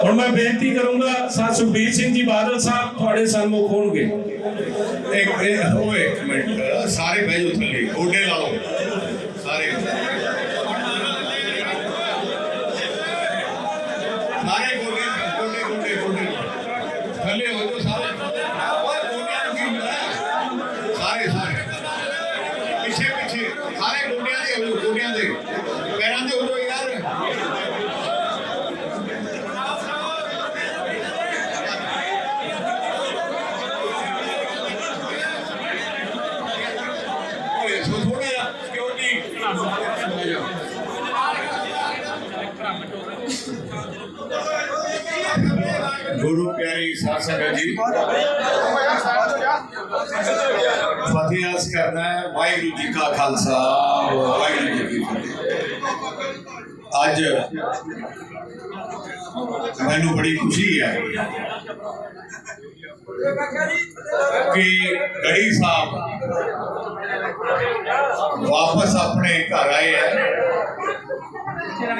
और मैं बेनती करूँगा, साथ सुखबीर सिंह जी, बादल साहब, थोड़े सन्मुख होंगे एक हो, एक मिनट। सारे भेजो थले गोडे ला लो। सारे। सारे गोडे गोडे गोडे गोडे। थले हो जो सारे। सारे सारे। पीछे पीछे। सारे गोडियाँ दे गोडियाँ दे। गुरु प्यारी सासंग जी। फतेहस करना है, वाहगुरु जी का खालसा, वाहगुरु जी की फतेह। अज मैं बड़ी खुशी है कि गढ़ी साहब वापस अपने घर आए हैं।